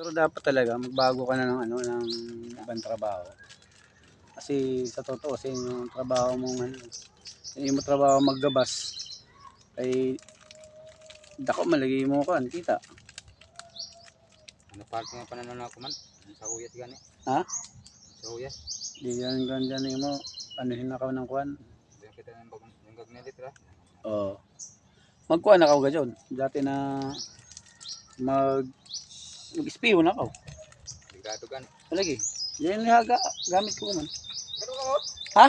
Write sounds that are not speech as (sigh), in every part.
Pero dapat talaga magbago ka na ng ano ng ibang trabaho. Kasi sa totoo sa yung trabaho mong ano, yung mo trabaho maggabas ay dako malagay mo kan kita. Ano park nga pananon ako man? Sa uyas gani. Ha? Sa uyas. Di yan ganyan mo anuhin na ka ng kuan. Diyan kita ng bagong yung gagnelit ra. Oo. Magkuha na ka dyan. Dati na mag mag-spiyo na ako. Ligado gani. Palagi. Yan yung haga, gamit ko man. Ha?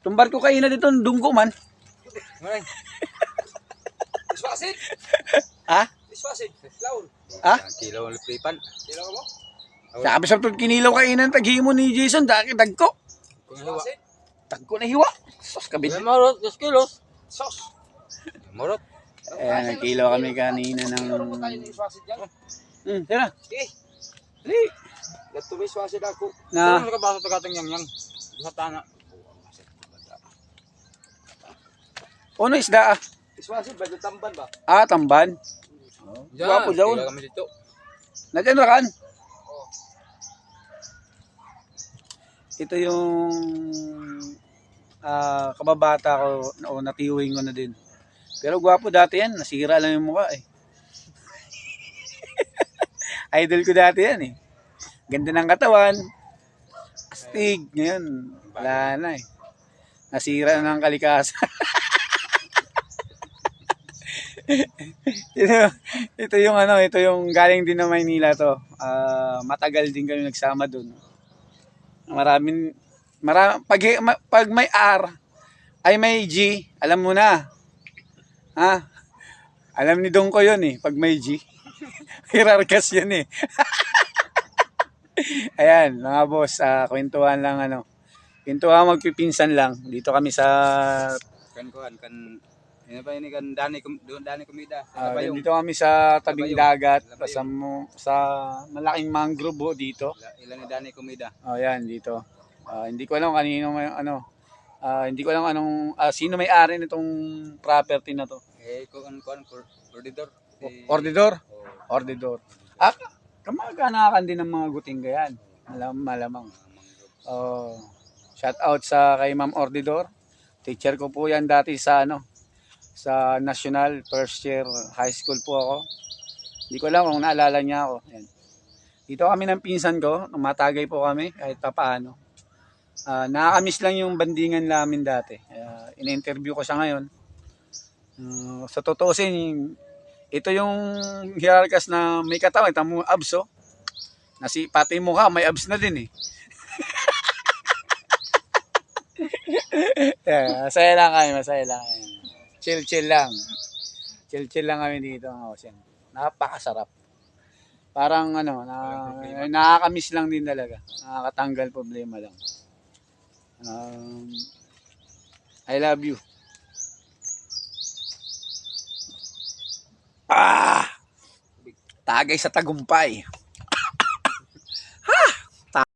Tumbar ko kaina dito ng dunggo man. Ngayon. Iswasin. Ha? Iswasin. Laun. Ha? Kilo ang lipan. Kilo ka mo? Sabi sa tut kinilaw kainan taghimo ni Jason daki. Kung hiwa. Tagko na hiwa. Sos kabit. Marot, 2 kilos. Sos. Marot. Eh, nagkilaw kami kanina ng... Hmm, tira. Sige. Dali. Lato may iswasin ako. Na, Ano ka ba sa tagatang yang yang? Sa tana. ano isda ah? Iswasin ba tamban ba? Ah, tamban. Diyan. Gwapo daw. Kila kami dito. Nandiyan na kan? Ito yung ah kababata ko o natiwing ko na din. Pero gwapo dati yan, nasira lang yung mukha eh. (laughs) Idol ko dati yan eh. Ganda ng katawan. Astig. Ngayon, wala na eh. Nasira na ng kalikasan. (laughs) ito, ito yung ano, ito yung galing din ng Maynila to. Ah, matagal din kami nagsama doon. Maraming maram pag, pag may R ay may G, alam mo na. Ha? Alam ni Dong ko 'yun eh, pag may G. (laughs) Hierarchas 'yun eh. (laughs) Ayan, mga boss, ah, kwentuhan lang ano. Kwentuhan magpipinsan lang. Dito kami sa Kan kuan kan ano ba ini kan dani doon dani kumida. Yung dito kami sa tabing dagat, sa, mo- sa malaking mangrove ho dito. ilan ni dani kumida? Oh, yan dito. Ah, hindi ko alam kanino may ano. Ah, hindi ko alam anong ah, sino may-ari nitong property na to. Eh kuan kuan koridor. Ordidor? Ordidor. Ah, kamag-anakan din ng mga guting yan. Malam, malamang. Oh, shout out sa kay Ma'am Ordidor. Teacher ko po yan dati sa ano sa National First Year High School po ako. Hindi ko alam kung naalala niya ako. Yan. Dito kami ng pinsan ko, matagay po kami kahit pa paano. Ah, nakakamiss lang yung bandingan namin dati. Uh, in-interview ko siya ngayon. Ah, sa totoo sin, ito yung hierarchas na may katawan, ito mo abs oh. Nasi, pati yung mukha, may abs na din eh. (laughs) yeah, masaya lang kami, masaya lang kami. Chill, chill lang. Chill, chill lang kami dito. Oh, siya. Napakasarap. Parang ano, na, nakakamiss lang din talaga. Nakakatanggal problema lang. Um, I love you. Ah! Tagay sa tagumpay. (coughs) ha! Ta-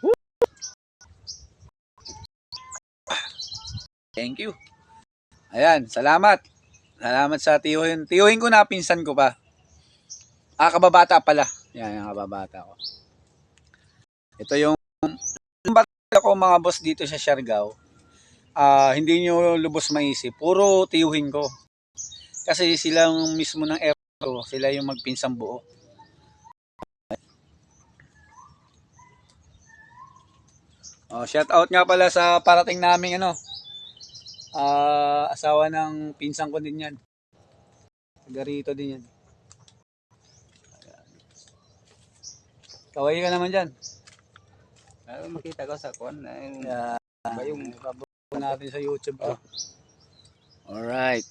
Woo! Thank you. Ayan, salamat. Salamat sa tiyuhin. Tiyuhin ko na, pinsan ko pa. Ah, kababata pala. Yan, yung kababata ko. Ito yung yung ko mga boss dito sa Siargao. Ah, hindi nyo lubos maisip. Puro tiyuhin ko. Kasi silang mismo ng airco, sila yung magpinsang buo. Oh, shout out nga pala sa parating naming ano. Ah, asawa ng pinsang ko din 'yan. Taga rito din 'yan. Kaway ka naman diyan. Ah, makita ko sa kuan na yung Yeah, ba yung natin sa YouTube to. Alright.